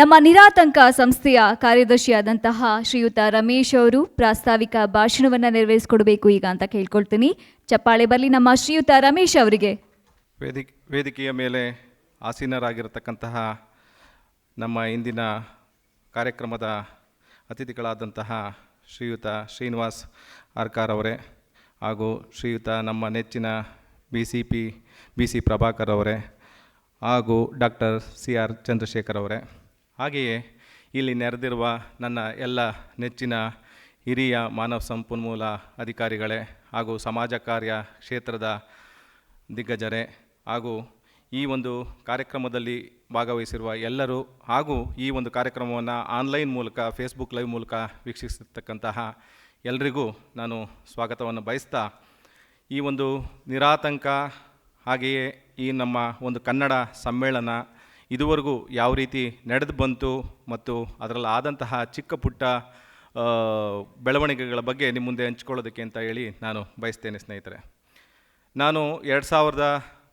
ನಮ್ಮ ನಿರಾತಂಕ ಸಂಸ್ಥೆಯ ಕಾರ್ಯದರ್ಶಿಯಾದಂತಹ ಶ್ರೀಯುತ ರಮೇಶ್ ಅವರು ಪ್ರಾಸ್ತಾವಿಕ ಭಾಷಣವನ್ನು ನೆರವೇರಿಸಿಕೊಡಬೇಕು ಈಗ ಅಂತ ಕೇಳ್ಕೊಳ್ತೀನಿ. ಚಪ್ಪಾಳೆ ಬರಲಿ ನಮ್ಮ ಶ್ರೀಯುತ ರಮೇಶ್ ಅವರಿಗೆ. ವೇದಿಕೆ ವೇದಿಕೆಯ ಮೇಲೆ ಆಸೀನರಾಗಿರತಕ್ಕಂತಹ ನಮ್ಮ ಇಂದಿನ ಕಾರ್ಯಕ್ರಮದ ಅತಿಥಿಗಳಾದಂತಹ ಶ್ರೀಯುತ ಶ್ರೀನಿವಾಸ್ ಆರ್ಕಾರ್ ಅವರೇ ಹಾಗೂ ಶ್ರೀಯುತ ನಮ್ಮ ನೆಚ್ಚಿನ B C P, B C Prabhakar ಅವರೇ ಹಾಗೂ ಡಾಕ್ಟರ್ ಸಿ ಆರ್ ಚಂದ್ರಶೇಖರ್ ಅವರೇ. ಹಾಗೆಯೇ ಇಲ್ಲಿ ನೆರೆದಿರುವ ನನ್ನ ಎಲ್ಲ ನೆಚ್ಚಿನ ಹಿರಿಯ ಮಾನವ ಸಂಪನ್ಮೂಲ ಅಧಿಕಾರಿಗಳೇ ಹಾಗೂ ಸಮಾಜ ಕಾರ್ಯ ಕ್ಷೇತ್ರದ ದಿಗ್ಗಜರೇ ಹಾಗೂ ಈ ಒಂದು ಕಾರ್ಯಕ್ರಮದಲ್ಲಿ ಭಾಗವಹಿಸಿರುವ ಎಲ್ಲರೂ ಹಾಗೂ ಈ ಒಂದು ಕಾರ್ಯಕ್ರಮವನ್ನು ಆನ್ಲೈನ್ ಮೂಲಕ ಫೇಸ್ಬುಕ್ ಲೈವ್ ಮೂಲಕ ವೀಕ್ಷಿಸತಕ್ಕಂತಹ ಎಲ್ರಿಗೂ ನಾನು ಸ್ವಾಗತವನ್ನು ಬಯಸ್ತಾ ಈ ಒಂದು ನಿರಾತಂಕ ಹಾಗೆಯೇ ಈ ನಮ್ಮ ಒಂದು ಕನ್ನಡ ಸಮ್ಮೇಳನ ಇದುವರೆಗೂ ಯಾವ ರೀತಿ ನಡೆದು ಬಂತು ಮತ್ತು ಅದರಲ್ಲಿ ಆದಂತಹ ಚಿಕ್ಕ ಪುಟ್ಟ ಬೆಳವಣಿಗೆಗಳ ಬಗ್ಗೆ ನಿಮ್ಮ ಮುಂದೆ ಹಂಚ್ಕೊಳ್ಳೋದಕ್ಕೆ ಅಂತ ಹೇಳಿ ನಾನು ಬಯಸ್ತೇನೆ ಸ್ನೇಹಿತರೆ. ನಾನು ಎರಡು ಸಾವಿರದ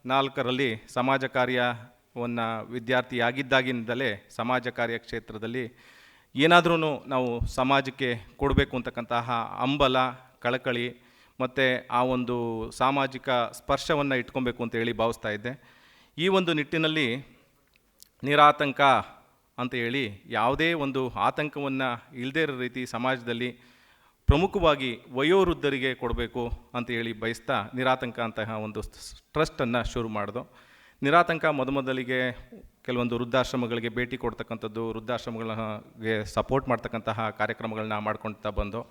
ನಾಲ್ಕರಲ್ಲಿ ಸಮಾಜ ಕಾರ್ಯವನ್ನು ವಿದ್ಯಾರ್ಥಿಯಾಗಿದ್ದಾಗಿಂದಲೇ ಸಮಾಜ ಕಾರ್ಯ ಕ್ಷೇತ್ರದಲ್ಲಿ ಏನಾದ್ರೂ ನಾವು ಸಮಾಜಕ್ಕೆ ಕೊಡಬೇಕು ಅಂತಕ್ಕಂತಹ ಅಂಬಲ ಕಳಕಳಿ ಮತ್ತು ಆ ಒಂದು ಸಾಮಾಜಿಕ ಸ್ಪರ್ಶವನ್ನು ಇಟ್ಕೊಬೇಕು ಅಂತ ಹೇಳಿ ಭಾವಿಸ್ತಾ ಇದ್ದೆ. ಈ ಒಂದು ನಿಟ್ಟಿನಲ್ಲಿ ನಿರಾತಂಕ ಅಂತ ಹೇಳಿ ಯಾವುದೇ ಒಂದು ಆತಂಕವನ್ನು ಇಲ್ಲದೇ ಇರೋ ರೀತಿ ಸಮಾಜದಲ್ಲಿ ಪ್ರಮುಖವಾಗಿ ವಯೋವೃದ್ಧರಿಗೆ ಕೊಡಬೇಕು ಅಂತ ಹೇಳಿ ಬಯಸ್ತಾ ನಿರಾತಂಕ ಅಂತಹ ಒಂದು ಟ್ರಸ್ಟನ್ನು ಶುರು ಮಾಡಿದೋ. ನಿರಾತಂಕ ಮೊದಮೊದಲಿಗೆ ಕೆಲವೊಂದು ವೃದ್ಧಾಶ್ರಮಗಳಿಗೆ ಭೇಟಿ ಕೊಡ್ತಕ್ಕಂಥದ್ದು ವೃದ್ಧಾಶ್ರಮಗಳಿಗೆ ಸಪೋರ್ಟ್ ಮಾಡ್ತಕ್ಕಂತಹ ಕಾರ್ಯಕ್ರಮಗಳನ್ನ ಮಾಡ್ಕೊಳ್ತಾ ಬಂದು.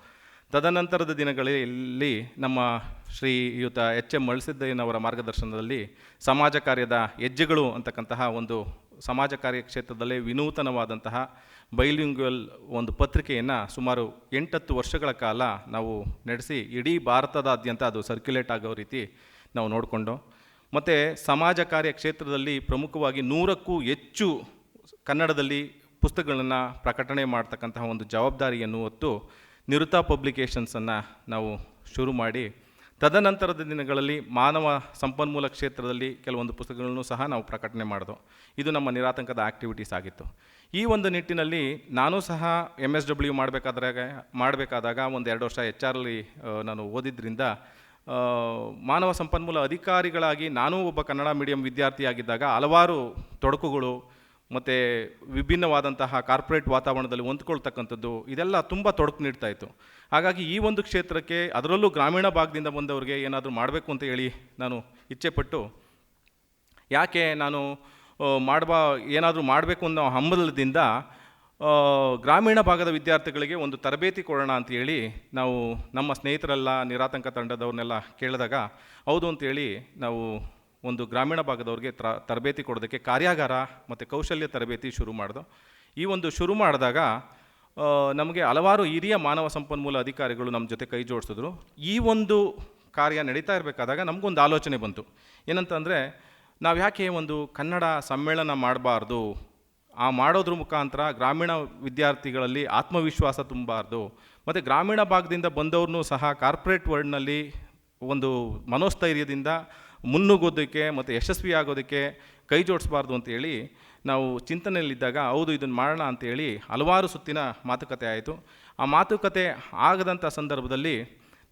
ತದನಂತರದ ದಿನಗಳಲ್ಲಿ ನಮ್ಮ ಶ್ರೀಯುತ ಎಚ್ ಎಂ ಮಳಸಿದ್ದಯ್ಯನವರ ಮಾರ್ಗದರ್ಶನದಲ್ಲಿ ಸಮಾಜ ಕಾರ್ಯದ ಹೆಜ್ಜೆಗಳು ಅಂತಕ್ಕಂತಹ ಒಂದು ಸಮಾಜ ಕಾರ್ಯ ಕ್ಷೇತ್ರದಲ್ಲೇ ವಿನೂತನವಾದಂತಹ ಬೈಲಿಂಗ್ವಲ್ ಒಂದು ಪತ್ರಿಕೆಯನ್ನು ಸುಮಾರು ಎಂಟತ್ತು ವರ್ಷಗಳ ಕಾಲ ನಾವು ನಡೆಸಿ ಇಡೀ ಭಾರತದಾದ್ಯಂತ ಅದು ಸರ್ಕ್ಯುಲೇಟ್ ಆಗೋ ರೀತಿ ನಾವು ನೋಡಿಕೊಂಡು. ಮತ್ತು ಸಮಾಜ ಕಾರ್ಯ ಕ್ಷೇತ್ರದಲ್ಲಿ ಪ್ರಮುಖವಾಗಿ ನೂರಕ್ಕೂ ಹೆಚ್ಚು ಕನ್ನಡದಲ್ಲಿ ಪುಸ್ತಕಗಳನ್ನು ಪ್ರಕಟಣೆ ಮಾಡ್ತಕ್ಕಂತಹ ಒಂದು ಜವಾಬ್ದಾರಿಯನ್ನು ಹೊತ್ತು ನಿರುತಾ ಪಬ್ಲಿಕೇಷನ್ಸನ್ನು ನಾವು ಶುರು ಮಾಡಿ ತದನಂತರದ ದಿನಗಳಲ್ಲಿ ಮಾನವ ಸಂಪನ್ಮೂಲ ಕ್ಷೇತ್ರದಲ್ಲಿ ಕೆಲವೊಂದು ಪುಸ್ತಕಗಳನ್ನು ಸಹ ನಾವು ಪ್ರಕಟಣೆ ಮಾಡಿದೋ ಇದು ನಮ್ಮ ನಿರಾತಂಕದ ಆ್ಯಕ್ಟಿವಿಟೀಸ್ ಆಗಿತ್ತು. ಈ ಒಂದು ನಿಟ್ಟಿನಲ್ಲಿ ನಾನು ಸಹ ಎಂ ಎಸ್ ಡಬ್ಲ್ಯೂ ಮಾಡಬೇಕಾದಾಗ ಮಾಡಬೇಕಾದಾಗ ಒಂದು ಎರಡು ವರ್ಷ ಎಚ್ ಅಲ್ಲಿ ನಾನು ಓದಿದ್ದರಿಂದ ಮಾನವ ಸಂಪನ್ಮೂಲ ಅಧಿಕಾರಿಗಳಾಗಿ ನಾನೂ ಒಬ್ಬ ಕನ್ನಡ ಮೀಡಿಯಂ ವಿದ್ಯಾರ್ಥಿಯಾಗಿದ್ದಾಗ ಹಲವಾರು ತೊಡಕುಗಳು ಮತ್ತು ವಿಭಿನ್ನವಾದಂತಹ ಕಾರ್ಪೊರೇಟ್ ವಾತಾವರಣದಲ್ಲಿ ಹೊಂದ್ಕೊಳ್ತಕ್ಕಂಥದ್ದು ಇದೆಲ್ಲ ತುಂಬ ತೊಡಕು ನೀಡ್ತಾ ಇತ್ತು. ಹಾಗಾಗಿ ಈ ಒಂದು ಕ್ಷೇತ್ರಕ್ಕೆ ಅದರಲ್ಲೂ ಗ್ರಾಮೀಣ ಭಾಗದಿಂದ ಬಂದವರಿಗೆ ಏನಾದರೂ ಮಾಡಬೇಕು ಅಂತ ಹೇಳಿ ನಾನು ಇಚ್ಛೆಪಟ್ಟು ಯಾಕೆ ನಾನು ಮಾಡಬಾ ಏನಾದರೂ ಮಾಡಬೇಕು ಅನ್ನೋ ಹಂಬಲದಿಂದ ಗ್ರಾಮೀಣ ಭಾಗದ ವಿದ್ಯಾರ್ಥಿಗಳಿಗೆ ಒಂದು ತರಬೇತಿ ಕೊಡೋಣ ಅಂತ ಹೇಳಿ ನಾವು ನಮ್ಮ ಸ್ನೇಹಿತರೆಲ್ಲ ನಿರಾತಂಕ ತಂಡದವ್ರನ್ನೆಲ್ಲ ಕೇಳಿದಾಗ, ಹೌದು ಅಂತೇಳಿ ನಾವು ಒಂದು ಗ್ರಾಮೀಣ ಭಾಗದವ್ರಿಗೆ ತ್ರ, ತರಬೇತಿ ಕೊಡೋದಕ್ಕೆ ಕಾರ್ಯಾಗಾರ ಮತ್ತು ಕೌಶಲ್ಯ ತರಬೇತಿ ಶುರು ಮಾಡಿದೋ. ಈ ಒಂದು ಶುರು ಮಾಡಿದಾಗ ನಮಗೆ ಹಲವಾರು ಹಿರಿಯ ಮಾನವ ಸಂಪನ್ಮೂಲ ಅಧಿಕಾರಿಗಳು ನಮ್ಮ ಜೊತೆ ಕೈ ಜೋಡಿಸಿದ್ರು. ಈ ಒಂದು ಕಾರ್ಯ ನಡೀತಾ ಇರಬೇಕಾದಾಗ ನಮಗೊಂದು ಆಲೋಚನೆ ಬಂತು. ಏನಂತಂದರೆ, ನಾವು ಯಾಕೆ ಒಂದು ಕನ್ನಡ ಸಮ್ಮೇಳನ ಮಾಡಬಾರ್ದು? ಆ ಮಾಡೋದ್ರ ಮುಖಾಂತರ ಗ್ರಾಮೀಣ ವಿದ್ಯಾರ್ಥಿಗಳಲ್ಲಿ ಆತ್ಮವಿಶ್ವಾಸ ತುಂಬಬಾರ್ದು ಮತ್ತು ಗ್ರಾಮೀಣ ಭಾಗದಿಂದ ಬಂದವ್ರನ್ನೂ ಸಹ ಕಾರ್ಪೊರೇಟ್ ವರ್ಲ್ಡ್ನಲ್ಲಿ ಒಂದು ಮನೋಸ್ಥೈರ್ಯದಿಂದ ಮುನ್ನುಗ್ಗೋದಕ್ಕೆ ಮತ್ತು ಯಶಸ್ವಿ ಆಗೋದಕ್ಕೆ ಕೈ ಜೋಡಿಸ್ಬಾರ್ದು ಅಂತೇಳಿ ನಾವು ಚಿಂತನೆಯಲ್ಲಿದ್ದಾಗ, ಹೌದು, ಇದನ್ನು ಮಾಡೋಣ ಅಂತೇಳಿ ಹಲವಾರು ಸುತ್ತಿನ ಮಾತುಕತೆ ಆಯಿತು. ಆ ಮಾತುಕತೆ ಆಗದಂಥ ಸಂದರ್ಭದಲ್ಲಿ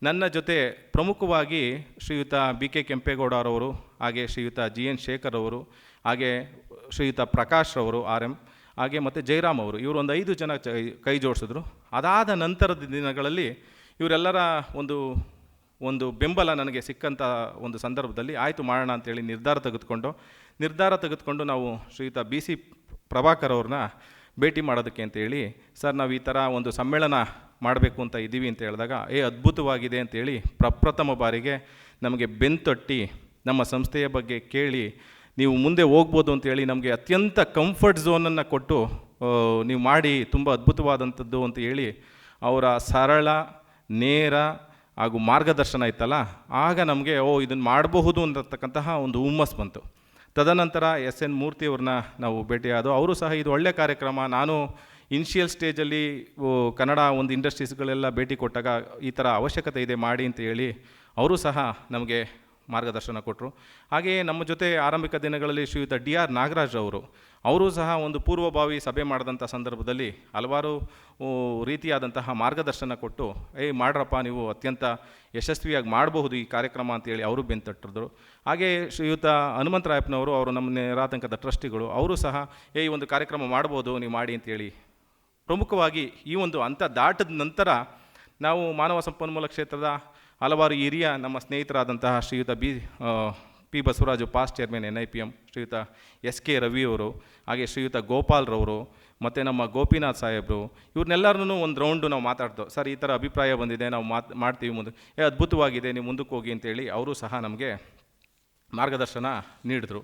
ನನ್ನ ಜೊತೆ ಪ್ರಮುಖವಾಗಿ ಶ್ರೀಯುತ ಬಿ ಕೆ ಕೆಂಪೇಗೌಡರವರು, ಹಾಗೆ ಶ್ರೀಯುತ ಜಿ ಎನ್ ಶೇಖರ್ ಅವರು ಹಾಗೆ ಶ್ರೀಯುತ ಪ್ರಕಾಶ್ ಅವರು ಆರ್ ಎಂ ಹಾಗೆ ಮತ್ತು ಜಯರಾಮ್ ಅವರು, ಇವರು ಒಂದು ಐದು ಜನ ಕೈ ಜೋಡಿಸಿದ್ರು. ಅದಾದ ನಂತರದ ದಿನಗಳಲ್ಲಿ ಇವರೆಲ್ಲರ ಒಂದು ಒಂದು ಬೆಂಬಲ ನನಗೆ ಸಿಕ್ಕಂಥ ಒಂದು ಸಂದರ್ಭದಲ್ಲಿ, ಆಯಿತು ಮಾಡೋಣ ಅಂತೇಳಿ ನಿರ್ಧಾರ ತೆಗೆದುಕೊಂಡು ನಿರ್ಧಾರ ತೆಗೆದುಕೊಂಡು ನಾವು ಶ್ರೀಯುತ ಬಿ ಸಿ ಪ್ರಭಾಕರ್ ಅವ್ರನ್ನ ಭೇಟಿ ಮಾಡೋದಕ್ಕೆ ಅಂತೇಳಿ, ಸರ್, ನಾವು ಈ ಥರ ಒಂದು ಸಮ್ಮೇಳನ ಮಾಡಬೇಕು ಅಂತ ಇದ್ದೀವಿ ಅಂತ ಹೇಳಿದಾಗ, ಏ, ಅದ್ಭುತವಾಗಿದೆ ಅಂತೇಳಿ ಪ್ರಪ್ರಥಮ ಬಾರಿಗೆ ನಮಗೆ ಬೆಂತೊಟ್ಟಿ ನಮ್ಮ ಸಂಸ್ಥೆಯ ಬಗ್ಗೆ ಕೇಳಿ, ನೀವು ಮುಂದೆ ಹೋಗ್ಬೋದು ಅಂತೇಳಿ ನಮಗೆ ಅತ್ಯಂತ ಕಂಫರ್ಟ್ ಝೋನನ್ನು ಕೊಟ್ಟು ನೀವು ಮಾಡಿ, ತುಂಬ ಅದ್ಭುತವಾದಂಥದ್ದು ಅಂತ ಹೇಳಿ, ಅವರ ಸರಳ, ನೇರ ಹಾಗೂ ಮಾರ್ಗದರ್ಶನ ಇತ್ತಲ್ಲ, ಆಗ ನಮಗೆ, ಓ ಇದನ್ನು ಮಾಡಬಹುದು ಅಂತಕ್ಕಂತಹ ಒಂದು ಹುಮ್ಮಸ್ ಬಂತು. ತದನಂತರ ಎಸ್ ಎನ್ ಮೂರ್ತಿಯವ್ರನ್ನ ನಾವು ಭೇಟಿಯಾದೋ, ಅವರು ಸಹ ಇದು ಒಳ್ಳೆಯ ಕಾರ್ಯಕ್ರಮ. ನಾನು ಇನಿಷಿಯಲ್ ಸ್ಟೇಜಲ್ಲಿ ಕನ್ನಡ ಒಂದು ಇಂಡಸ್ಟ್ರೀಸ್ಗಳೆಲ್ಲ ಭೇಟಿ ಕೊಟ್ಟಾಗ ಈ ಥರ ಅವಶ್ಯಕತೆ ಇದೆ, ಮಾಡಿ ಅಂತ ಹೇಳಿ, ಅವರು ಸಹ ನಮಗೆ ಮಾರ್ಗದರ್ಶನ ಕೊಟ್ಟರು ಹಾಗೆಯೇ ನಮ್ಮ ಜೊತೆ ಆರಂಭಿಕ ದಿನಗಳಲ್ಲಿ ಶ್ರೀಯುತ ಡಿ ಆರ್ ನಾಗರಾಜ್ ಅವರು ಅವರು ಸಹ ಒಂದು ಪೂರ್ವಭಾವಿ ಸಭೆ ಮಾಡಿದಂಥ ಸಂದರ್ಭದಲ್ಲಿ ಹಲವಾರು ರೀತಿಯಾದಂತಹ ಮಾರ್ಗದರ್ಶನ ಕೊಟ್ಟು ಏಯ್ ಮಾಡ್ರಪ್ಪ, ನೀವು ಅತ್ಯಂತ ಯಶಸ್ವಿಯಾಗಿ ಮಾಡಬಹುದು ಈ ಕಾರ್ಯಕ್ರಮ ಅಂತೇಳಿ ಅವರು ಬೆಂತಟ್ಟಿದ್ರು ಹಾಗೆ ಶ್ರೀಯುತ ಹನುಮಂತರಾಯಪ್ಪನವರು ಅವರು ನಮ್ಮ ನಿರಾತಂಕದ ಟ್ರಸ್ಟಿಗಳು, ಅವರು ಸಹ, ಏ, ಈ ಒಂದು ಕಾರ್ಯಕ್ರಮ ಮಾಡ್ಬೋದು, ನೀವು ಮಾಡಿ ಅಂತೇಳಿ ಪ್ರಮುಖವಾಗಿ ಈ ಒಂದು ಹಂತ ದಾಟದ ನಂತರ ನಾವು ಮಾನವ ಸಂಪನ್ಮೂಲ ಕ್ಷೇತ್ರದ ಹಲವಾರು ಹಿರಿಯ ನಮ್ಮ ಸ್ನೇಹಿತರಾದಂತಹ ಶ್ರೀಯುತ B P Basavaraju past chairman N I P M ಶ್ರೀಯುತ ಎಸ್ ಕೆ ರವಿಯವರು ಹಾಗೆ ಶ್ರೀಯುತ ಗೋಪಾಲ್ರವರು ಮತ್ತು ನಮ್ಮ ಗೋಪಿನಾಥ್ ಸಾಹೇಬರು ಇವ್ರನ್ನೆಲ್ಲರನ್ನೂ ಒಂದು ರೌಂಡು ನಾವು ಮಾತಾಡ್ತೋ ಸರ್, ಈ ಥರ ಅಭಿಪ್ರಾಯ ಬಂದಿದೆ, ನಾವು ಮಾತು, ಮಾಡ್ತೀವಿ ಮುಂದೆ. ಏ, ಅದ್ಭುತವಾಗಿದೆ, ನೀವು ಮುಂದಕ್ಕೆ ಹೋಗಿ ಅಂತೇಳಿ ಅವರು ಸಹ ನಮಗೆ ಮಾರ್ಗದರ್ಶನ ನೀಡಿದರು.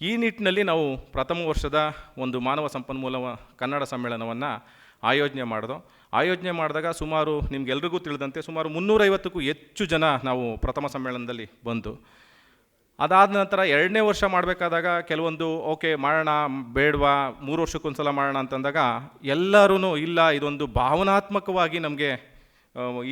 ಈ ನಿಟ್ಟಿನಲ್ಲಿ ನಾವು ಪ್ರಥಮ ವರ್ಷದ ಒಂದು ಮಾನವ ಸಂಪನ್ಮೂಲ ಕನ್ನಡ ಸಮ್ಮೇಳನವನ್ನು ಆಯೋಜನೆ ಮಾಡಿದೋ. ಆಯೋಜನೆ ಮಾಡಿದಾಗ ಸುಮಾರು ನಿಮಗೆಲ್ರಿಗೂ ತಿಳಿದಂತೆ ಸುಮಾರು ಮುನ್ನೂರೈವತ್ತಕ್ಕೂ ಹೆಚ್ಚು ಜನ ನಾವು ಪ್ರಥಮ ಸಮ್ಮೇಳನದಲ್ಲಿ ಬಂದು. ಅದಾದ ನಂತರ ಎರಡನೇ ವರ್ಷ ಮಾಡಬೇಕಾದಾಗ ಕೆಲವೊಂದು, ಓಕೆ ಮಾಡೋಣ, ಬೇಡವಾ, ಮೂರು ವರ್ಷಕ್ಕೊಂದ್ಸಲ ಮಾಡೋಣ ಅಂತಂದಾಗ ಎಲ್ಲರೂ ಇಲ್ಲ, ಇದೊಂದು ಭಾವನಾತ್ಮಕವಾಗಿ ನಮಗೆ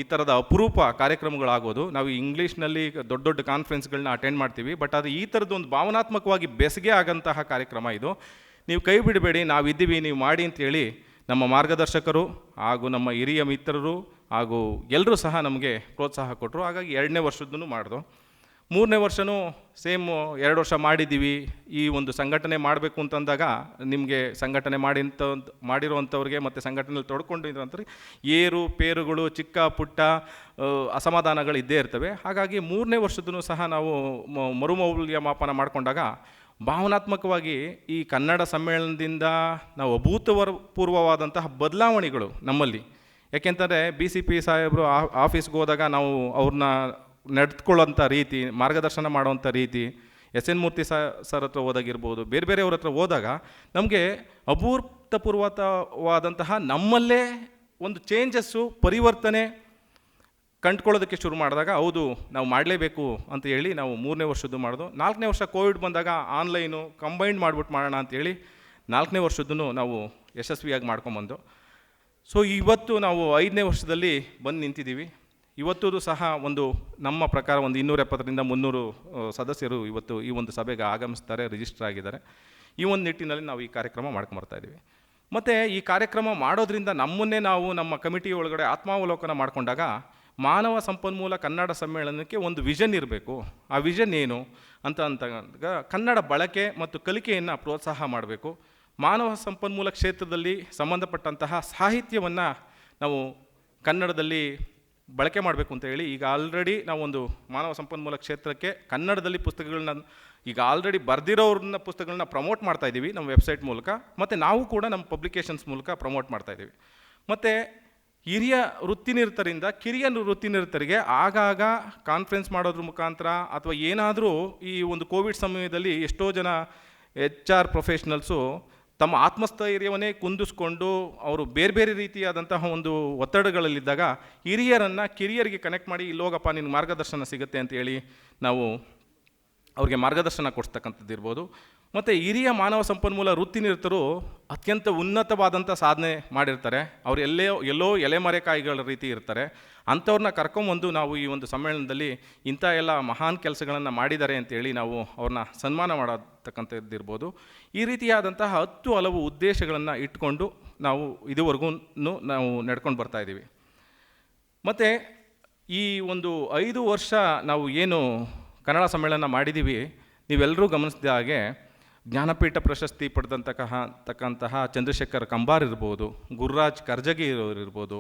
ಈ ಥರದ ಅಪರೂಪ ಕಾರ್ಯಕ್ರಮಗಳಾಗೋದು. ನಾವು ಇಂಗ್ಲೀಷ್ನಲ್ಲಿ ದೊಡ್ಡ ದೊಡ್ಡ ಕಾನ್ಫರೆನ್ಸ್ಗಳನ್ನ ಅಟೆಂಡ್ ಮಾಡ್ತೀವಿ ಬಟ್ ಅದು ಈ ಥರದ್ದು ಒಂದು ಭಾವನಾತ್ಮಕವಾಗಿ ಬೆಸಗೆ ಆಗಂತಹ ಕಾರ್ಯಕ್ರಮ ಇದು. ನೀವು ಕೈ ಬಿಡಬೇಡಿ, ನಾವಿದ್ದೀವಿ, ನೀವು ಮಾಡಿ ಅಂತೇಳಿ ನಮ್ಮ ಮಾರ್ಗದರ್ಶಕರು ಹಾಗೂ ನಮ್ಮ ಹಿರಿಯ ಮಿತ್ರರು ಹಾಗೂ ಎಲ್ಲರೂ ಸಹ ನಮಗೆ ಪ್ರೋತ್ಸಾಹ ಕೊಟ್ಟರು. ಹಾಗಾಗಿ ಎರಡನೇ ವರ್ಷದ್ದೂ ಮಾಡಿದ್ರು ಮೂರನೇ ವರ್ಷವೂ ಸೇಮ್ ಎರಡು ವರ್ಷ ಮಾಡಿದ್ದೀವಿ. ಈ ಒಂದು ಸಂಘಟನೆ ಮಾಡಬೇಕು ಅಂತಂದಾಗ ನಿಮಗೆ ಸಂಘಟನೆ ಮಾಡಿ ಮಾಡಿರುವಂಥವ್ರಿಗೆ ಮತ್ತು ಸಂಘಟನೆಯಲ್ಲಿ ತೊಡ್ಕೊಂಡಿರುವಂಥವ್ರಿಗೆ ಏರು, ಪೇರುಗಳು, ಚಿಕ್ಕ, ಪುಟ್ಟ ಅಸಮಾಧಾನಗಳು ಇದ್ದೇ ಇರ್ತವೆ. ಹಾಗಾಗಿ ಮೂರನೇ ವರ್ಷದೂ ಸಹ ನಾವು ಮರುಮೌಲ್ಯಮಾಪನ ಮಾಡಿಕೊಂಡಾಗ ಭಾವನಾತ್ಮಕವಾಗಿ ಈ ಕನ್ನಡ ಸಮ್ಮೇಳನದಿಂದ ನಾವು ಅಭೂತವರ, ಪೂರ್ವವಾದಂತಹ ಬದಲಾವಣೆಗಳು ನಮ್ಮಲ್ಲಿ. ಯಾಕೆಂತಂದರೆ ಬಿ ಸಿ ಪಿ ಸಾಹೇಬರು ಆಫೀಸ್ಗೆ ಹೋದಾಗ ನಾವು ಅವ್ರನ್ನ ನಡೆದುಕೊಳ್ಳೋಂಥ ರೀತಿ, ಮಾರ್ಗದರ್ಶನ ಮಾಡುವಂಥ ರೀತಿ, ಎಸ್ ಎನ್ ಮೂರ್ತಿ ಸ, ಸರ್ ಹತ್ರ ಹೋದಾಗಿರ್ಬೋದು, ಬೇರೆ ಬೇರೆಯವ್ರ ಹತ್ರ ಹೋದಾಗ ನಮಗೆ ಅಭೂತಪೂರ್ವತವಾದಂತಹ ನಮ್ಮಲ್ಲೇ ಒಂದು ಚೇಂಜಸ್ಸು ಪರಿವರ್ತನೆ ಕಂಡ್ಕೊಳ್ಳೋದಕ್ಕೆ ಶುರು ಮಾಡಿದಾಗ ಹೌದು, ನಾವು ಮಾಡಲೇಬೇಕು ಅಂತ ಹೇಳಿ ನಾವು ಮೂರನೇ ವರ್ಷದ್ದು ಮಾಡೋದು ನಾಲ್ಕನೇ ವರ್ಷ ಕೋವಿಡ್ ಬಂದಾಗ ಆನ್ಲೈನು ಕಂಬೈಂಡ್ ಮಾಡಿಬಿಟ್ಟು ಮಾಡೋಣ ಅಂತೇಳಿ ನಾಲ್ಕನೇ ವರ್ಷದ್ದು ನಾವು ಯಶಸ್ವಿಯಾಗಿ ಮಾಡ್ಕೊಂಬಂದು ಸೊ ಇವತ್ತು ನಾವು ಐದನೇ ವರ್ಷದಲ್ಲಿ ಬಂದು ನಿಂತಿದ್ದೀವಿ. ಇವತ್ತು ಸಹ ಒಂದು ನಮ್ಮ ಪ್ರಕಾರ ಒಂದು ಇನ್ನೂರ ಎಪ್ಪತ್ತರಿಂದ ಮುನ್ನೂರು ಸದಸ್ಯರು ಇವತ್ತು ಈ ಒಂದು ಸಭೆಗೆ ಆಗಮಿಸ್ತಾರೆ ರಿಜಿಸ್ಟರ್ ಆಗಿದ್ದಾರೆ. ಈ ಒಂದು ನಿಟ್ಟಿನಲ್ಲಿ ನಾವು ಈ ಕಾರ್ಯಕ್ರಮ ಮಾಡ್ಕೊಂಬರ್ತಾ ಇದ್ದೀವಿ. ಮತ್ತು ಈ ಕಾರ್ಯಕ್ರಮ ಮಾಡೋದ್ರಿಂದ ನಮ್ಮನ್ನೇ ನಾವು ನಮ್ಮ ಕಮಿಟಿ ಒಳಗಡೆ ಆತ್ಮಾವಲೋಕನ ಮಾಡಿಕೊಂಡಾಗ ಮಾನವ ಸಂಪನ್ಮೂಲ ಕನ್ನಡ ಸಮ್ಮೇಳನಕ್ಕೆ ಒಂದು ವಿಷನ್ ಇರಬೇಕು. ಆ ವಿಷನ್ ಏನು ಅಂತ ಅಂತ ಕನ್ನಡ ಬಳಕೆ ಮತ್ತು ಕಲಿಕೆಯನ್ನು ಪ್ರೋತ್ಸಾಹ ಮಾಡಬೇಕು. ಮಾನವ ಸಂಪನ್ಮೂಲ ಕ್ಷೇತ್ರದಲ್ಲಿ ಸಂಬಂಧಪಟ್ಟಂತಹ ಸಾಹಿತ್ಯವನ್ನು ನಾವು ಕನ್ನಡದಲ್ಲಿ ಬಳಕೆ ಮಾಡಬೇಕು ಅಂತ ಹೇಳಿ ಈಗ ಆಲ್ರೆಡಿ ನಾವೊಂದು ಮಾನವ ಸಂಪನ್ಮೂಲ ಕ್ಷೇತ್ರಕ್ಕೆ ಕನ್ನಡದಲ್ಲಿ ಪುಸ್ತಕಗಳನ್ನ ಈಗ ಆಲ್ರೆಡಿ ಬರೆದಿರೋರನ್ನ ಪುಸ್ತಕಗಳನ್ನ ಪ್ರಮೋಟ್ ಮಾಡ್ತಾ ಇದ್ದೀವಿ ನಮ್ಮ ವೆಬ್ಸೈಟ್ ಮೂಲಕ. ಮತ್ತು ನಾವು ಕೂಡ ನಮ್ಮ ಪಬ್ಲಿಕೇಶನ್ಸ್ ಮೂಲಕ ಪ್ರಮೋಟ್ ಮಾಡ್ತಾ ಇದ್ದೀವಿ ಮತ್ತು ಹಿರಿಯ ವೃತ್ತಿನಿರತರಿಂದ ಕಿರಿಯ ವೃತ್ತಿನಿರತರಿಗೆ ಆಗಾಗ ಕಾನ್ಫರೆನ್ಸ್ ಮಾಡೋದ್ರ ಮುಖಾಂತರ ಅಥವಾ ಏನಾದರೂ ಈ ಒಂದು ಕೋವಿಡ್ ಸಮಯದಲ್ಲಿ ಎಷ್ಟೋ ಜನ ಎಚ್ ಆರ್ ಪ್ರೊಫೆಷ್ನಲ್ಸು ತಮ್ಮ ಆತ್ಮಸ್ಥೈರ್ಯವನ್ನೇ ಕುಂದಿಸ್ಕೊಂಡು ಅವರು ಬೇರೆ ಬೇರೆ ರೀತಿಯಾದಂತಹ ಒಂದು ಒತ್ತಡಗಳಲ್ಲಿದ್ದಾಗ ಹಿರಿಯರನ್ನು ಕಿರಿಯರಿಗೆ ಕನೆಕ್ಟ್ ಮಾಡಿ, ಇಲ್ಲಿ ಹೋಗಪ್ಪ ನಿನ್ನ ಮಾರ್ಗದರ್ಶನ ಸಿಗುತ್ತೆ ಅಂತ ಹೇಳಿ ನಾವು ಅವ್ರಿಗೆ ಮಾರ್ಗದರ್ಶನ ಕೊಡ್ತಕ್ಕಂಥದ್ದು ಇರ್ಬೋದು ಮತ್ತು ಹಿರಿಯ ಮಾನವ ಸಂಪನ್ಮೂಲ ವೃತ್ತಿನಿರತರು ಅತ್ಯಂತ ಉನ್ನತವಾದಂಥ ಸಾಧನೆ ಮಾಡಿರ್ತಾರೆ. ಅವ್ರು ಎಲ್ಲೇ ಎಲ್ಲೋ ಎಲೆಮರೆಕಾಯಿಗಳ ರೀತಿ ಇರ್ತಾರೆ. ಅಂಥವ್ರನ್ನ ಕರ್ಕೊಂಬಂದು ನಾವು ಈ ಒಂದು ಸಮ್ಮೇಳನದಲ್ಲಿ ಇಂಥ ಎಲ್ಲ ಮಹಾನ್ ಕೆಲಸಗಳನ್ನು ಮಾಡಿದ್ದಾರೆ ಅಂತೇಳಿ ನಾವು ಅವ್ರನ್ನ ಸನ್ಮಾನ ಮಾಡತಕ್ಕಂಥದ್ದಿರ್ಬೋದು. ಈ ರೀತಿಯಾದಂತಹ ಹತ್ತು ಹಲವು ಉದ್ದೇಶಗಳನ್ನು ಇಟ್ಕೊಂಡು ನಾವು ಇದುವರೆಗೂ ನಾವು ನಡ್ಕೊಂಡು ಬರ್ತಾ ಇದ್ದೀವಿ. ಮತ್ತು ಈ ಒಂದು ಐದು ವರ್ಷ ನಾವು ಏನು ಕನ್ನಡ ಸಮ್ಮೇಳನ ಮಾಡಿದ್ದೀವಿ ನೀವೆಲ್ಲರೂ ಗಮನಿಸಿದ ಹಾಗೆ ಜ್ಞಾನಪೀಠ ಪ್ರಶಸ್ತಿ ಪಡೆದಂತಹ ತಕ್ಕಂತಹ ಚಂದ್ರಶೇಖರ್ ಕಂಬಾರ್ ಇರ್ಬೋದು, ಗುರುರಾಜ್ ಕರ್ಜಗಿ ಇರೋರಿರ್ಬೋದು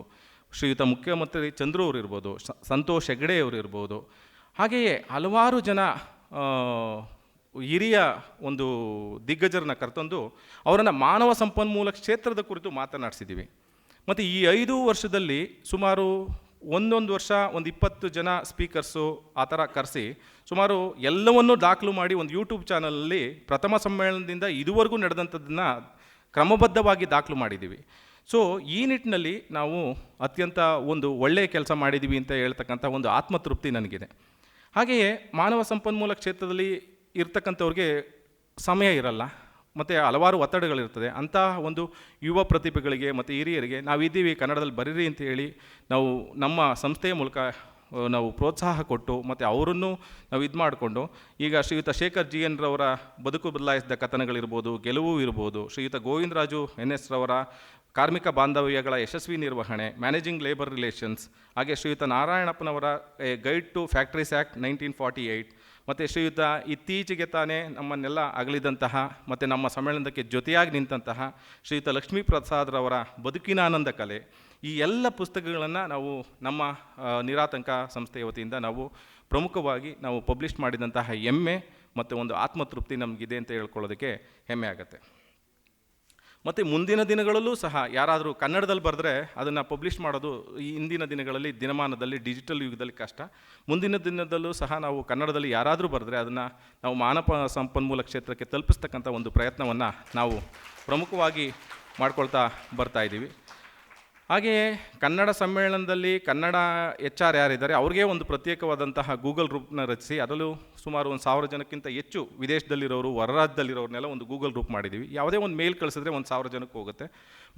ಶ್ರೀಯುತ ಮುಖ್ಯಮಂತ್ರಿ ಚಂದ್ರು ಸ- ಸಂತೋಷ್ ಹೆಗ್ಡೆ ಅವರು ಇರ್ಬೋದು. ಹಾಗೆಯೇ ಹಲವಾರು ಜನ ಹಿರಿಯ ಒಂದು ದಿಗ್ಗಜರನ್ನ ಕರೆತಂದು ಅವರನ್ನು ಮಾನವ ಸಂಪನ್ಮೂಲ ಕ್ಷೇತ್ರದ ಕುರಿತು ಮಾತನಾಡಿಸಿದ್ದೀವಿ ಮತ್ತು ಈ ಐದು ವರ್ಷದಲ್ಲಿ ಸುಮಾರು ಒಂದೊಂದು ವರ್ಷ ಒಂದು ಇಪ್ಪತ್ತು ಜನ ಸ್ಪೀಕರ್ಸು ಆ ಥರ ಕರೆಸಿ, ಸುಮಾರು ಎಲ್ಲವನ್ನೂ ದಾಖಲು ಮಾಡಿ ಒಂದು ಯೂಟ್ಯೂಬ್ ಚಾನಲಲ್ಲಿ ಪ್ರಥಮ ಸಮ್ಮೇಳನದಿಂದ ಇದುವರೆಗೂ ನಡೆದಂಥದ್ದನ್ನು ಕ್ರಮಬದ್ಧವಾಗಿ ದಾಖಲು ಮಾಡಿದ್ದೀವಿ. ಸೊ, ಈ ನಿಟ್ಟಿನಲ್ಲಿ ನಾವು ಅತ್ಯಂತ ಒಂದು ಒಳ್ಳೆಯ ಕೆಲಸ ಮಾಡಿದ್ದೀವಿ ಅಂತ ಹೇಳ್ತಕ್ಕಂಥ ಒಂದು ಆತ್ಮತೃಪ್ತಿ ನನಗಿದೆ. ಹಾಗೆಯೇ ಮಾನವ ಸಂಪನ್ಮೂಲ ಕ್ಷೇತ್ರದಲ್ಲಿ ಇರ್ತಕ್ಕಂಥವ್ರಿಗೆ ಸಮಯ ಇರಲ್ಲ. ಮತ್ತು ಹಲವಾರು ಒತ್ತಡಗಳಿರ್ತದೆ ಅಂತಹ ಒಂದು ಯುವ ಪ್ರತಿಭೆಗಳಿಗೆ ಮತ್ತು ಹಿರಿಯರಿಗೆ ನಾವಿದ್ದೀವಿ ಕನ್ನಡದಲ್ಲಿ ಬರೀರಿ ಅಂತ ಹೇಳಿ ನಾವು ನಮ್ಮ ಸಂಸ್ಥೆಯ ಮೂಲಕ ನಾವು ಪ್ರೋತ್ಸಾಹ ಕೊಟ್ಟು ಮತ್ತು ಅವರನ್ನು ನಾವು ಇದು ಮಾಡಿಕೊಂಡು, ಈಗ ಶ್ರೀಯುತ ಶೇಖರ್ ಜಿ ಎನ್ ರವರ ಬದುಕು ಬದಲಾಯಿಸಿದ ಕಥನಗಳಿರ್ಬೋದು, ಗೆಲುವು ಇರ್ಬೋದು, ಶ್ರೀಯುತ ಗೋವಿಂದರಾಜು ಎನ್ ಎಸ್ ರವರ ಕಾರ್ಮಿಕ ಬಾಂಧವ್ಯಗಳ ಯಶಸ್ವಿ ನಿರ್ವಹಣೆ ಮ್ಯಾನೇಜಿಂಗ್ ಲೇಬರ್ ರಿಲೇಷನ್ಸ್ ಹಾಗೆ ಶ್ರೀಯುತ ನಾರಾಯಣಪ್ಪನವರ guide to factories act nineteen forty eight ಮತ್ತು ಶ್ರೀಯುತ ಇತ್ತೀಚೆಗೆ ತಾನೇ ನಮ್ಮನ್ನೆಲ್ಲ ಅಗಲಿದಂತಹ ಮತ್ತು ನಮ್ಮ ಸಮ್ಮೇಳನಕ್ಕೆ ಜೊತೆಯಾಗಿ ನಿಂತಹ ಶ್ರೀಯುತ ಲಕ್ಷ್ಮೀ ಪ್ರಸಾದ್ರವರ ಬದುಕಿನ ಆನಂದ ಕಲೆ, ಈ ಎಲ್ಲ ಪುಸ್ತಕಗಳನ್ನು ನಾವು ನಮ್ಮ ನಿರಾತಂಕ ಸಂಸ್ಥೆಯ ವತಿಯಿಂದ ನಾವು ಪ್ರಮುಖವಾಗಿ ನಾವು ಪಬ್ಲಿಷ್ ಮಾಡಿದಂತಹ ಹೆಮ್ಮೆ ಮತ್ತು ಒಂದು ಆತ್ಮತೃಪ್ತಿ ನಮಗಿದೆ ಅಂತ ಹೇಳ್ಕೊಳ್ಳೋದಕ್ಕೆ ಹೆಮ್ಮೆ ಆಗುತ್ತೆ. ಮತ್ತು ಮುಂದಿನ ದಿನಗಳಲ್ಲೂ ಸಹ ಯಾರಾದರೂ ಕನ್ನಡದಲ್ಲಿ ಬರೆದ್ರೆ ಅದನ್ನು ಪಬ್ಲಿಷ್ ಮಾಡೋದು ಈ ಇಂದಿನ ದಿನಗಳಲ್ಲಿ ದಿನಮಾನದಲ್ಲಿ ಡಿಜಿಟಲ್ ಯುಗದಲ್ಲಿ ಕಷ್ಟ. ಮುಂದಿನ ದಿನದಲ್ಲೂ ಸಹ ನಾವು ಕನ್ನಡದಲ್ಲಿ ಯಾರಾದರೂ ಬರೆದ್ರೆ ಅದನ್ನು ನಾವು ಮಾನವ ಸಂಪನ್ಮೂಲ ಕ್ಷೇತ್ರಕ್ಕೆ ತಲುಪಿಸ್ತಕ್ಕಂಥ ಒಂದು ಪ್ರಯತ್ನವನ್ನು ನಾವು ಪ್ರಮುಖವಾಗಿ ಮಾಡ್ಕೊಳ್ತಾ ಬರ್ತಾ ಇದ್ದೀವಿ. ಹಾಗೆಯೇ ಕನ್ನಡ ಸಮ್ಮೇಳನದಲ್ಲಿ ಕನ್ನಡ ಎಚ್ ಆರ್ ಯಾರಿದ್ದಾರೆ, ಅವ್ರಿಗೆ ಒಂದು ಪ್ರತ್ಯೇಕವಾದಂತಹ ಗೂಗಲ್ ಗ್ರೂಪ್ನ ರಚಿಸಿ, ಅದರಲ್ಲೂ ಸುಮಾರು ಒಂದು ಸಾವಿರ ಜನಕ್ಕಿಂತ ಹೆಚ್ಚು ವಿದೇಶದಲ್ಲಿರೋರು ಹೊರ ರಾಜ್ಯದಲ್ಲಿರೋರ್ನೆಲ್ಲ ಒಂದು ಗೂಗಲ್ ಗ್ರೂಪ್ ಮಾಡಿದ್ದೀವಿ. ಯಾವುದೇ ಒಂದು ಮೇಲ್ ಕಳಿಸಿದ್ರೆ ಒಂದು ಸಾವಿರ ಜನಕ್ಕೆ ಹೋಗುತ್ತೆ.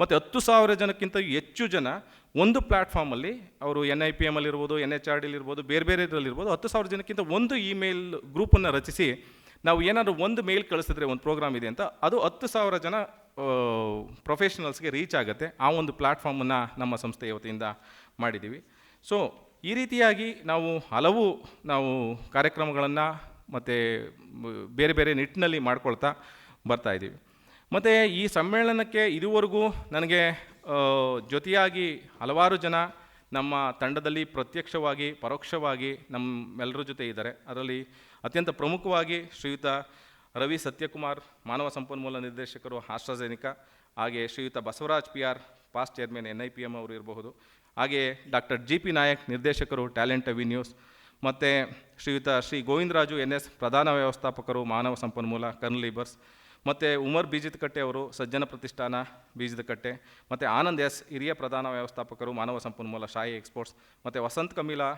ಮತ್ತು ಹತ್ತು ಸಾವಿರ ಜನಕ್ಕಿಂತ ಹೆಚ್ಚು ಜನ ಒಂದು ಪ್ಲ್ಯಾಟ್ಫಾರ್ಮಲ್ಲಿ ಅವರು ಎನ್ ಐ ಪಿ ಎಮಲ್ಲಿರ್ಬೋದು ಎನ್ ಎಚ್ ಆರ್ ಡಿಲಿರ್ಬೋದು ಬೇರೆ ಬೇರೆ ಇದರಲ್ಲಿರ್ಬೋದು, ಹತ್ತು ಸಾವಿರ ಜನಕ್ಕಿಂತ ಒಂದು ಇಮೇಲ್ ಗ್ರೂಪನ್ನು ರಚಿಸಿ, ನಾವು ಏನಾದರೂ ಒಂದು ಮೇಲ್ ಕಳಿಸಿದ್ರೆ ಒಂದು ಪ್ರೋಗ್ರಾಮ್ ಇದೆ ಅಂತ, ಅದು ಹತ್ತು ಸಾವಿರ ಜನ ಪ್ರೊಫೆಷನಲ್ಸ್ಗೆ ರೀಚ್ ಆಗುತ್ತೆ. ಆ ಒಂದು ಪ್ಲ್ಯಾಟ್ಫಾರ್ಮನ್ನು ನಮ್ಮ ಸಂಸ್ಥೆಯ ವತಿಯಿಂದ ಮಾಡಿದ್ದೀವಿ ಸೊ ಈ ರೀತಿಯಾಗಿ ನಾವು ಹಲವು ನಾವು ಕಾರ್ಯಕ್ರಮಗಳನ್ನು ಮತ್ತು ಬೇರೆ ಬೇರೆ ನಿಟ್ಟಿನಲ್ಲಿ ಮಾಡ್ಕೊಳ್ತಾ ಬರ್ತಾ ಇದ್ದೀವಿ ಮತ್ತು ಈ ಸಮ್ಮೇಳನಕ್ಕೆ ಇದುವರೆಗೂ ನನಗೆ ಜೊತೆಯಾಗಿ ಹಲವಾರು ಜನ ನಮ್ಮ ತಂಡದಲ್ಲಿ ಪ್ರತ್ಯಕ್ಷವಾಗಿ, ಪರೋಕ್ಷವಾಗಿ ನಮ್ಮೆಲ್ಲರ ಜೊತೆ ಇದ್ದಾರೆ. ಅದರಲ್ಲಿ ಅತ್ಯಂತ ಪ್ರಮುಖವಾಗಿ ಶ್ರೀಯುತ ರವಿ ಸತ್ಯಕುಮಾರ್, ಮಾನವ ಸಂಪನ್ಮೂಲ ನಿರ್ದೇಶಕರು ಆಸ್ಟ್ರಾಜೆನಿಕಾ, ಹಾಗೆ ಶ್ರೀಯುತ Basavaraj P R past chairman N I P M ಅವರು ಇರಬಹುದು. ಹಾಗೆಯೇ ಡಾಕ್ಟರ್ ಜಿ ಪಿ ನಾಯಕ್, ನಿರ್ದೇಶಕರು ಟ್ಯಾಲೆಂಟ್ ಅವಿನ್ಯೂಸ್ ಮತ್ತು ಶ್ರೀಯುತ ಶ್ರೀ ಗೋವಿಂದರಾಜು ಎನ್ ಎಸ್ ಪ್ರಧಾನ ವ್ಯವಸ್ಥಾಪಕರು ಮಾನವ ಸಂಪನ್ಮೂಲ ಕರ್ನ್ ಲೀಬರ್ಸ್ ಮತ್ತು ಉಮರ್ ಬೀಜದಕಟ್ಟೆ ಅವರು ಸಜ್ಜನ ಪ್ರತಿಷ್ಠಾನ ಬೀಜದಕಟ್ಟೆ ಮತ್ತು ಆನಂದ್ ಎಸ್, ಹಿರಿಯ ಪ್ರಧಾನ ವ್ಯವಸ್ಥಾಪಕರು ಮಾನವ ಸಂಪನ್ಮೂಲ ಶಾಯಿ ಎಕ್ಸ್ಪೋರ್ಟ್ಸ್ ಮತ್ತು ವಸಂತ್ ಕಮೀಲಾ,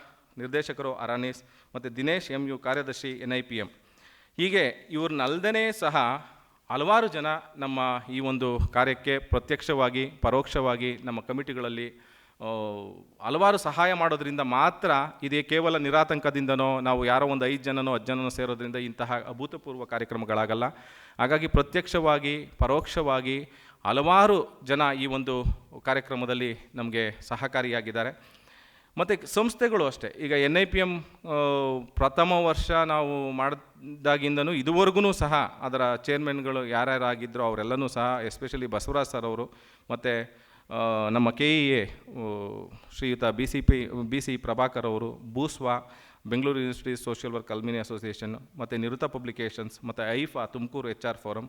ನಿರ್ದೇಶಕರು ಅರಾನೀಸ್ ಮತ್ತು ದಿನೇಶ್ ಎಂ ಯು ಕಾರ್ಯದರ್ಶಿ ಎನ್ ಐ ಪಿ ಎಂ ಹೀಗೆ ಇವ್ರನ್ನಲ್ದೇ ಸಹ ಹಲವಾರು ಜನ ನಮ್ಮ ಈ ಒಂದು ಕಾರ್ಯಕ್ಕೆ ಪ್ರತ್ಯಕ್ಷವಾಗಿ, ಪರೋಕ್ಷವಾಗಿ ನಮ್ಮ ಕಮಿಟಿಗಳಲ್ಲಿ ಹಲವಾರು ಸಹಾಯ ಮಾಡೋದರಿಂದ ಮಾತ್ರ ಇದೇ ಕೇವಲ ನಿರಾತಂಕದಿಂದನೋ, ನಾವು ಯಾರೋ ಒಂದು ಐದು ಜನನೋ, ಹತ್ತು ಜನನೋ ಸೇರೋದ್ರಿಂದ ಇಂತಹ ಅಭೂತಪೂರ್ವ ಕಾರ್ಯಕ್ರಮಗಳಾಗಲ್ಲ. ಹಾಗಾಗಿ ಪ್ರತ್ಯಕ್ಷವಾಗಿ, ಪರೋಕ್ಷವಾಗಿ ಹಲವಾರು ಜನ ಈ ಒಂದು ಕಾರ್ಯಕ್ರಮದಲ್ಲಿ ನಮಗೆ ಸಹಕಾರಿಯಾಗಿದ್ದಾರೆ. ಮತ್ತು ಸಂಸ್ಥೆಗಳು ಅಷ್ಟೇ. ಈಗ ಎನ್ ಐ ಪಿ ಎಂ ಪ್ರಥಮ ವರ್ಷ ನಾವು ಮಾಡಿದಾಗಿಂದನೂ ಇದುವರೆಗೂ ಸಹ ಅದರ ಚೇರ್ಮನ್ಗಳು ಯಾರ್ಯಾರಾಗಿದ್ದರೋ ಅವರೆಲ್ಲನೂ ಸಹ, ಎಸ್ಪೆಷಲಿ ಬಸವರಾಜ್ ಸರ್ ಅವರು ಮತ್ತು ನಮ್ಮ ಕೆ ಇ ಎ ಶ್ರೀಯುತ B C P, B C Prabhakar ಅವರು ಬೂಸ್ವಾ Bengaluru university social work alumni association, ಮತ್ತು ನಿರುತ ಪಬ್ಲಿಕೇಷನ್ಸ್, ಮತ್ತು ಐಫಾ ತುಮಕೂರು ಎಚ್ ಆರ್ ಫೋರಮ್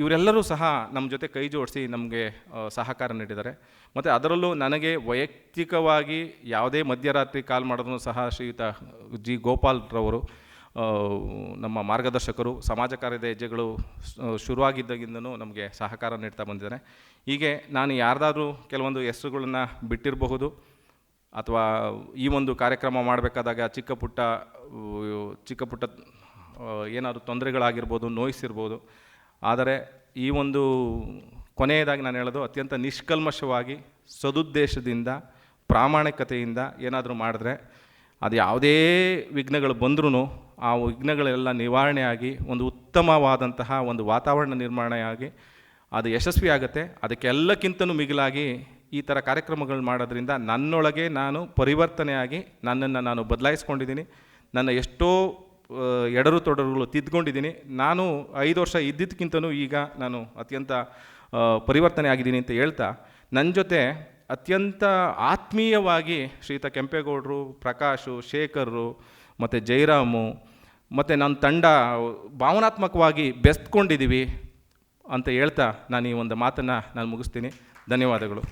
ಇವರೆಲ್ಲರೂ ಸಹ ನಮ್ಮ ಜೊತೆ ಕೈ ಜೋಡಿಸಿ ನಮಗೆ ಸಹಕಾರ ನೀಡಿದ್ದಾರೆ. ಮತ್ತು ಅದರಲ್ಲೂ ನನಗೆ ವೈಯಕ್ತಿಕವಾಗಿ ಯಾವುದೇ ಮಧ್ಯರಾತ್ರಿ ಕಾಲ್ ಮಾಡಿದ್ರೂ ಸಹ ಶ್ರೀಯುತ ಜಿ ಗೋಪಾಲ್ರವರು ನಮ್ಮ ಮಾರ್ಗದರ್ಶಕರು, ಸಮಾಜ ಕಾರ್ಯದ ಹೆಜ್ಜೆಗಳು ಶುರುವಾಗಿದ್ದಾಗಿಂದನೂ ನಮಗೆ ಸಹಕಾರ ನೀಡ್ತಾ ಬಂದಿದ್ದಾರೆ. ಹೀಗೆ ನಾನು ಯಾರ್ದಾದ್ರೂ ಕೆಲವೊಂದು ಹೆಸರುಗಳನ್ನ ಬಿಟ್ಟಿರಬಹುದು, ಅಥವಾ ಈ ಒಂದು ಕಾರ್ಯಕ್ರಮ ಮಾಡಬೇಕಾದಾಗ ಚಿಕ್ಕ ಪುಟ್ಟ ಚಿಕ್ಕ ಪುಟ್ಟ ಏನಾದರೂ ತೊಂದರೆಗಳಾಗಿರ್ಬೋದು, ನೋಯಿಸಿರ್ಬೋದು. ಆದರೆ ಈ ಒಂದು ಕೊನೆಯದಾಗಿ ನಾನು ಹೇಳೋದು ಅತ್ಯಂತ ನಿಷ್ಕಲ್ಮಶವಾಗಿ ಸದುದ್ದೇಶದಿಂದ, ಪ್ರಾಮಾಣಿಕತೆಯಿಂದ ಏನಾದರೂ ಮಾಡಿದ್ರೆ ಅದು ಯಾವುದೇ ವಿಘ್ನಗಳು ಬಂದ್ರೂ ಆ ವಿಘ್ನಗಳೆಲ್ಲ ನಿವಾರಣೆಯಾಗಿ, ಒಂದು ಉತ್ತಮವಾದಂತಹ ಒಂದು ವಾತಾವರಣ ನಿರ್ಮಾಣೆಯಾಗಿ ಅದು ಯಶಸ್ವಿ ಆಗುತ್ತೆ ಅದಕ್ಕೆಲ್ಲಕ್ಕಿಂತಲೂ ಮಿಗಿಲಾಗಿ ಈ ಥರ ಕಾರ್ಯಕ್ರಮಗಳು ಮಾಡೋದ್ರಿಂದ ನನ್ನೊಳಗೆ ನಾನು ಪರಿವರ್ತನೆಯಾಗಿ ನನ್ನನ್ನು ನಾನು ಬದಲಾಯಿಸ್ಕೊಂಡಿದ್ದೀನಿ. ನನ್ನ ಎಷ್ಟೋ ಎಡರು ತೊಡರುಗಳು ತಿದ್ದುಕೊಂಡಿದ್ದೀನಿ ನಾನು ಐದು ವರ್ಷ ಇದ್ದಿದ್ದಕ್ಕಿಂತನೂ ಈಗ ನಾನು ಅತ್ಯಂತ ಪರಿವರ್ತನೆ ಆಗಿದ್ದೀನಿ ಅಂತ ಹೇಳ್ತಾ ನನ್ನ ಜೊತೆ ಅತ್ಯಂತ ಆತ್ಮೀಯವಾಗಿ ಶ್ರೀತ ಕೆಂಪೇಗೌಡರು, ಪ್ರಕಾಶು, ಶೇಖರ್ರು, ಮತ್ತು ಜೈರಾಮು, ಮತ್ತು ನನ್ನ ತಂಡ ಭಾವನಾತ್ಮಕವಾಗಿ ಬೆಸ್ತ್ಕೊಂಡಿದ್ದೀವಿ ಅಂತ ಹೇಳ್ತಾ ನಾನು ಈ ಒಂದು ಮಾತನ್ನು ನಾನು ಮುಗಿಸ್ತೀನಿ. ಧನ್ಯವಾದಗಳು.